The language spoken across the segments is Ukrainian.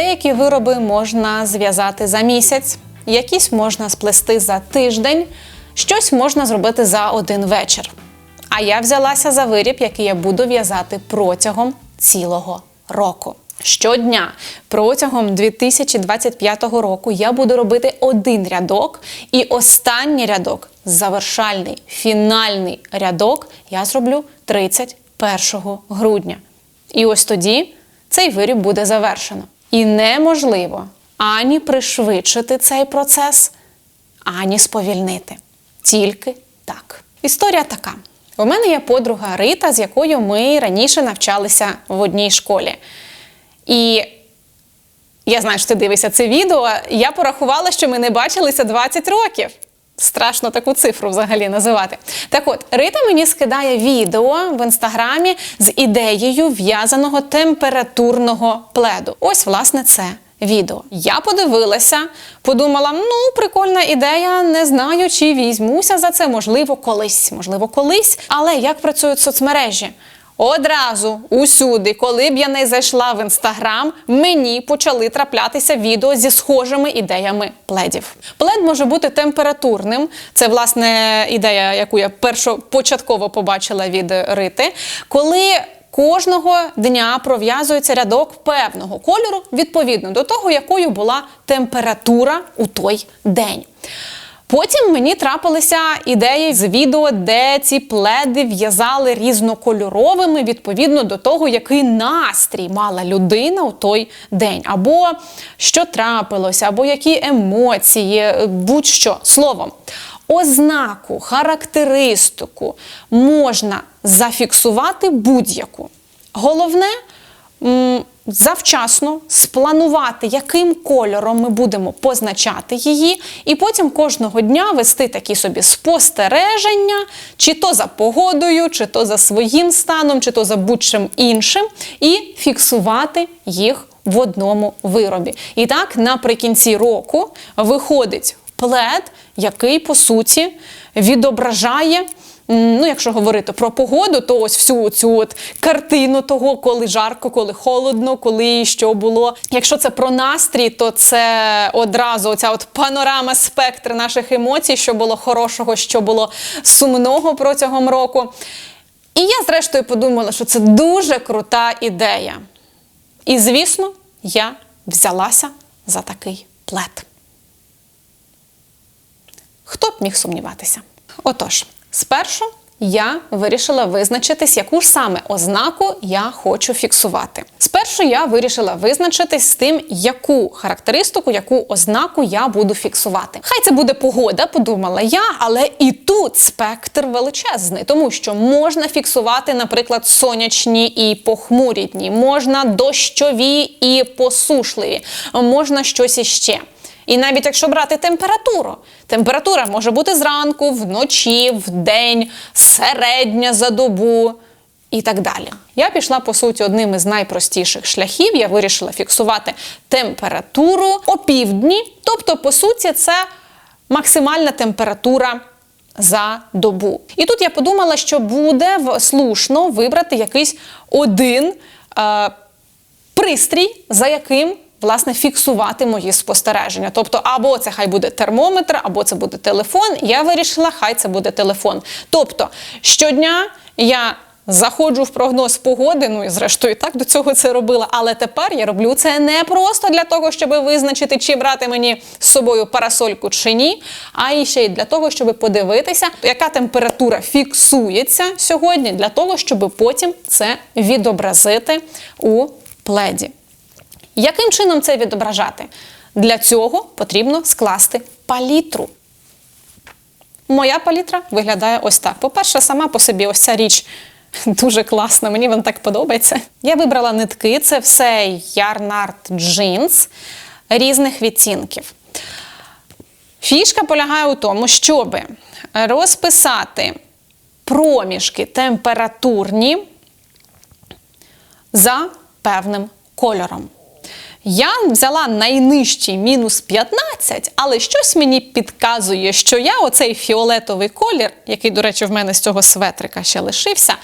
Деякі вироби можна зв'язати за місяць, якісь можна сплести за тиждень, щось можна зробити за один вечір. А я взялася за виріб, який я буду в'язати протягом цілого року. Щодня протягом 2025 року я буду робити один рядок, і останній рядок, завершальний фінальний рядок, я зроблю 31 грудня. І ось тоді цей виріб буде завершено. І неможливо ані пришвидшити цей процес, ані сповільнити. Тільки так. Історія така: у мене є подруга Рита, з якою ми раніше навчалися в одній школі. І я знаю, що ти дивишся це відео. Я порахувала, що ми не бачилися 20 років. Страшно таку цифру взагалі називати. Так от, Рита мені скидає відео в інстаграмі з ідеєю в'язаного температурного пледу. Ось, власне, це відео. Я подивилася, подумала: ну, прикольна ідея, не знаю, чи візьмуся за це, можливо, колись, можливо, колись. Але як працюють соцмережі? Одразу, усюди, коли б я не зайшла в інстаграм, мені почали траплятися відео зі схожими ідеями пледів. Плед може бути температурним. Це власне ідея, яку я першопочатково побачила від Рити. Коли Кожного дня пров'язується рядок певного кольору відповідно до того, якою була температура у той день. Потім мені трапилися ідеї з відео, де ці пледи в'язали різнокольоровими відповідно до того, який настрій мала людина у той день, або що трапилося, або які емоції, будь-що словом. Ознаку, характеристику можна зафіксувати будь-яку. Головне завчасно спланувати, яким кольором ми будемо позначати її, і потім кожного дня вести такі собі спостереження, чи то за погодою, чи то за своїм станом, чи то за будь-чим іншим, і фіксувати їх в одному виробі. І так, наприкінці року виходить плед, який по суті відображає. Ну, якщо говорити про погоду, то ось всю цю от картину того, коли жарко, коли холодно, коли що було. Якщо це про настрій, то це одразу ця от панорама, спектр наших емоцій, що було хорошого, що було сумного протягом року. І я, зрештою, подумала, що це дуже крута ідея. І, звісно, я взялася за такий плед. Хто б міг сумніватися? Отож, спершу я вирішила визначитись, яку ж саме ознаку я хочу фіксувати. Спершу я вирішила визначитись з тим, яку характеристику, яку ознаку я буду фіксувати. Хай це буде погода, подумала я, але і тут спектр величезний, тому що можна фіксувати, наприклад, сонячні і похмурі дні, можна дощові і посушливі, можна щось іще. І навіть якщо брати температуру, температура може бути зранку, вночі, вдень, середня за добу і так далі. Я пішла, по суті, одним із найпростіших шляхів. Я вирішила фіксувати температуру опівдні. Тобто, по суті, це максимальна температура. За добу. І тут я подумала, що буде слушно вибрати якийсь один е, пристрій, за яким власне фіксувати мої спостереження. Тобто, або це хай буде термометр, або це буде телефон. Я вирішила, хай це буде телефон. Тобто, щодня я. Заходжу в прогноз погоди, ну і зрештою так до цього це робила. Але тепер я роблю це не просто для того, щоб визначити, чи брати мені з собою парасольку чи ні, а ще й для того, щоб подивитися, яка температура фіксується сьогодні, для того, щоб потім це відобразити у пледі. Яким чином це відображати? Для цього потрібно скласти палітру. Моя палітра виглядає ось так. По-перше, сама по собі ось ця річ дуже класна, мені вона так подобається. Я вибрала нитки, це все Ярнард Jeans різних відцінків. Фішка полягає у тому, щоб розписати проміжки температурні за певним кольором. Я взяла найнижчий мінус 15, але щось мені підказує, що я оцей фіолетовий колір, який, до речі, в мене з цього светрика ще лишився,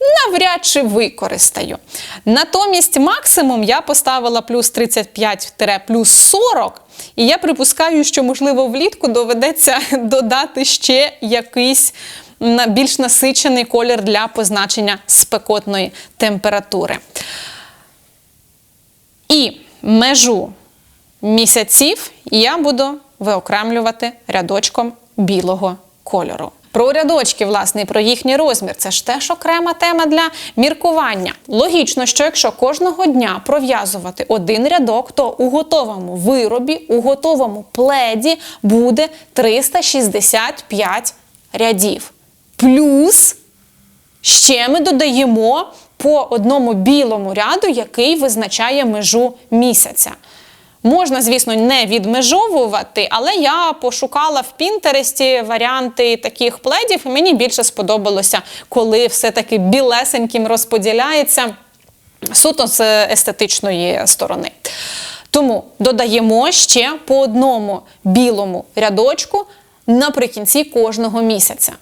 навряд чи використаю. Натомість максимум я поставила плюс 35-плюс 40, і я припускаю, що, можливо, влітку доведеться додати ще якийсь більш насичений колір для позначення спекотної температури. Межу місяців я буду виокремлювати рядочком білого кольору. Про рядочки, власне, і про їхній розмір це ж теж окрема тема для міркування. Логічно, що якщо кожного дня пров'язувати один рядок, то у готовому виробі, у готовому пледі буде 365 рядів. Плюс Ще ми додаємо по одному білому ряду, який визначає межу місяця. Можна, звісно, не відмежовувати, але я пошукала в Пінтересті варіанти таких пледів, і мені більше сподобалося, коли все-таки білесеньким розподіляється суто з естетичної сторони. Тому додаємо ще по одному білому рядочку наприкінці кожного місяця.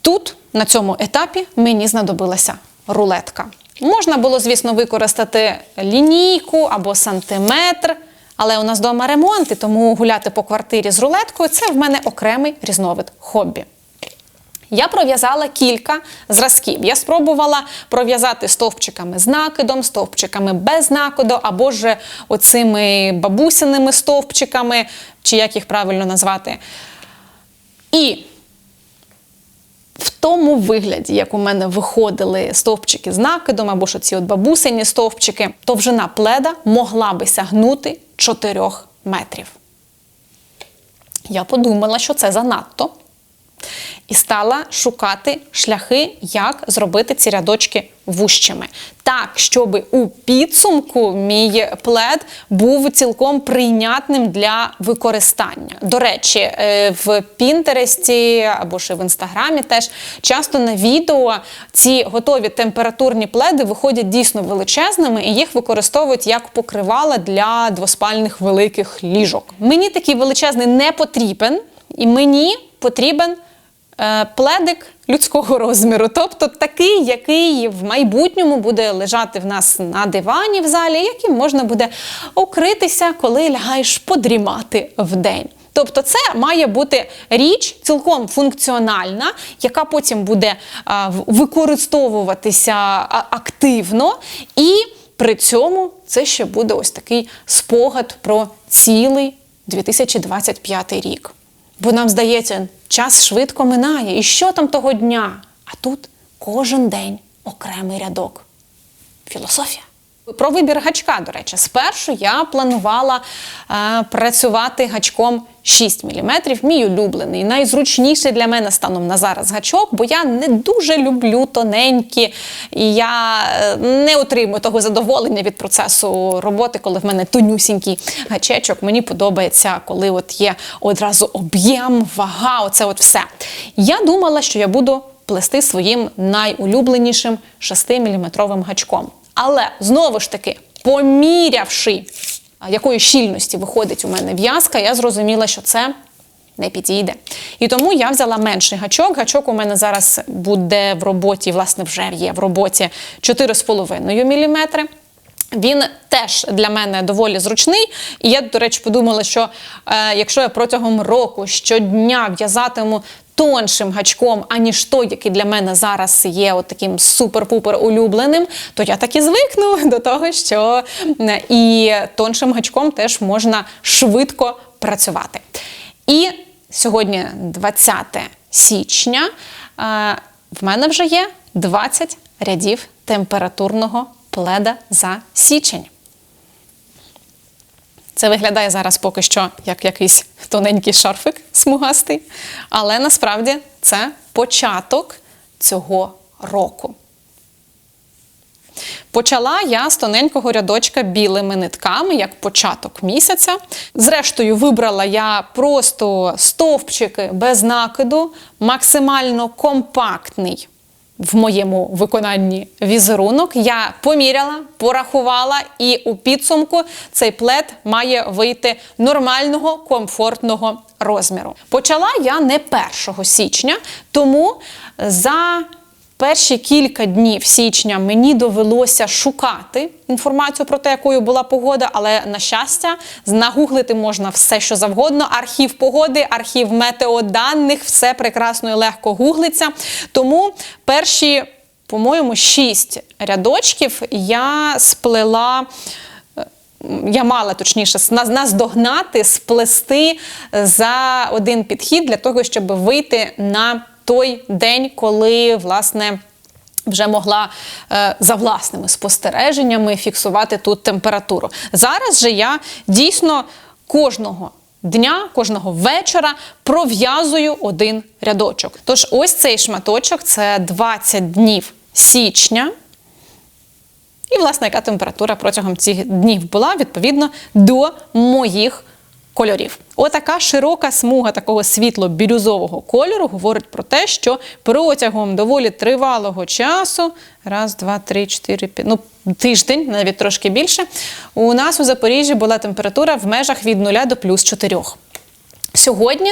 Тут, на цьому етапі, мені знадобилася рулетка. Можна було, звісно, використати лінійку або сантиметр, але у нас вдома ремонт, і тому гуляти по квартирі з рулеткою це в мене окремий різновид хобі. Я пров'язала кілька зразків. Я спробувала пров'язати стовпчиками з накидом, стовпчиками без накиду, або ж оцими бабусиними стовпчиками, чи як їх правильно назвати. І в тому вигляді, як у мене виходили стовпчики з накидом, або ж ці от бабусині стовпчики, довжина пледа могла би сягнути 4 метрів. Я подумала, що це занадто. І стала шукати шляхи, як зробити ці рядочки вущими. Так, щоб у підсумку мій плед був цілком прийнятним для використання. До речі, е, в Пінтересті або ж в інстаграмі теж часто на відео ці готові температурні пледи виходять дійсно величезними, і їх використовують як покривала для двоспальних великих ліжок. Мені такий величезний не потрібен, і мені потрібен пледик людського розміру, тобто такий, який в майбутньому буде лежати в нас на дивані в залі, яким можна буде укритися, коли лягаєш подрімати вдень. Тобто, це має бути річ цілком функціональна, яка потім буде а, використовуватися активно, і при цьому це ще буде ось такий спогад про цілий 2025 рік. Бо нам здається, час швидко минає. І що там того дня? А тут кожен день окремий рядок. Філософія. Про вибір гачка, до речі, спершу я планувала е, працювати гачком 6 мм, мій улюблений, найзручніший для мене станом на зараз гачок, бо я не дуже люблю тоненькі, і я е, не отримую того задоволення від процесу роботи, коли в мене тонюсінький гачечок. Мені подобається, коли от є одразу об'єм, вага, оце от все. Я думала, що я буду плести своїм найулюбленішим 6-мм гачком. Але знову ж таки, помірявши, якої щільності виходить у мене в'язка, я зрозуміла, що це не підійде. І тому я взяла менший гачок. Гачок у мене зараз буде в роботі, власне, вже є в роботі 4,5 мм. Він теж для мене доволі зручний. І я, до речі, подумала, що е, якщо я протягом року щодня в'язатиму тоншим гачком, аніж той, який для мене зараз є от таким супер-пупер улюбленим, то я так і звикну до того, що і тоншим гачком теж можна швидко працювати. І сьогодні 20 січня. В мене вже є 20 рядів температурного пледа за січень. Це виглядає зараз поки що як якийсь тоненький шарфик смугастий, але насправді це початок цього року. Почала я з тоненького рядочка білими нитками, як початок місяця. Зрештою, вибрала я просто стовпчики без накиду, максимально компактний в моєму виконанні візерунок. Я поміряла, порахувала, і у підсумку цей плед має вийти нормального, комфортного розміру. Почала я не 1 січня, тому за перші кілька днів січня мені довелося шукати інформацію про те, якою була погода, але на щастя, нагуглити можна все, що завгодно. Архів погоди, архів метеоданих, все прекрасно і легко гуглиться. Тому перші, по-моєму, шість рядочків я сплела. Я мала точніше нас- наздогнати, сплести за один підхід для того, щоб вийти на той день, коли власне. Вже могла е, за власними спостереженнями фіксувати тут температуру. Зараз же я дійсно кожного дня, кожного вечора пров'язую один рядочок. Тож ось цей шматочок це 20 днів січня. І, власне, яка температура протягом цих днів була відповідно до моїх кольорів. Отака широка смуга такого світло-бірюзового кольору говорить про те, що протягом доволі тривалого часу, раз, два, три, чотири, п'ять, ну, тиждень, навіть трошки більше, у нас у Запоріжжі була температура в межах від 0 до плюс 4. Сьогодні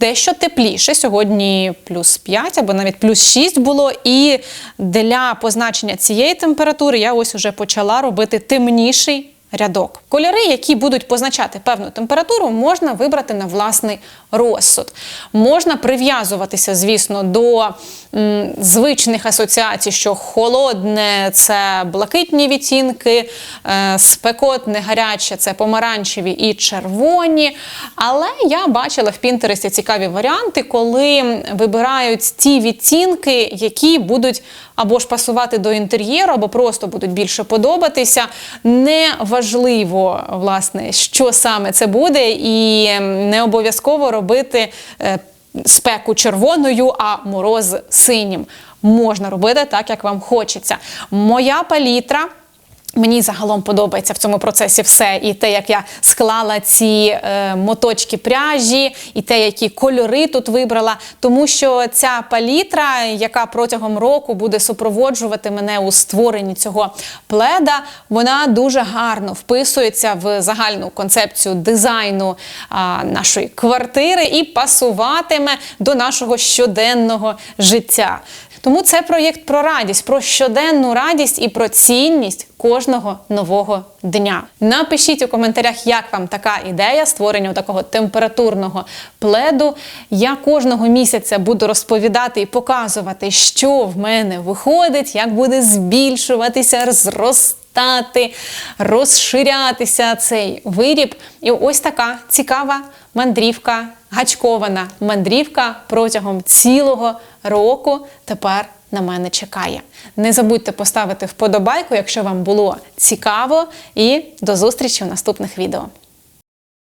дещо тепліше. Сьогодні плюс 5 або навіть плюс 6 було. І для позначення цієї температури я ось уже почала робити темніший рядок. Кольори, які будуть позначати певну температуру, можна вибрати на власний розсуд. Можна прив'язуватися, звісно, до звичних асоціацій, що холодне це блакитні відтінки, е, спекотне, гаряче це помаранчеві і червоні. Але я бачила в Пінтересті цікаві варіанти, коли вибирають ті відтінки, які будуть або ж пасувати до інтер'єру, або просто будуть більше подобатися. Неважливо, власне, що саме це буде, і не обов'язково робити е, спеку червоною, а мороз синім. Можна робити так, як вам хочеться. Моя палітра. Мені загалом подобається в цьому процесі все. І те, як я склала ці е, моточки пряжі, і те, які кольори тут вибрала. Тому що ця палітра, яка протягом року буде супроводжувати мене у створенні цього пледа, вона дуже гарно вписується в загальну концепцію дизайну а, нашої квартири і пасуватиме до нашого щоденного життя. Тому це проєкт про радість, про щоденну радість і про цінність кожного нового дня. Напишіть у коментарях, як вам така ідея створення такого температурного пледу. Я кожного місяця буду розповідати і показувати, що в мене виходить, як буде збільшуватися, зростати, розширятися цей виріб. І ось така цікава мандрівка, гачкована мандрівка протягом цілого року тепер на мене чекає. Не забудьте поставити вподобайку, якщо вам було цікаво, і до зустрічі в наступних відео.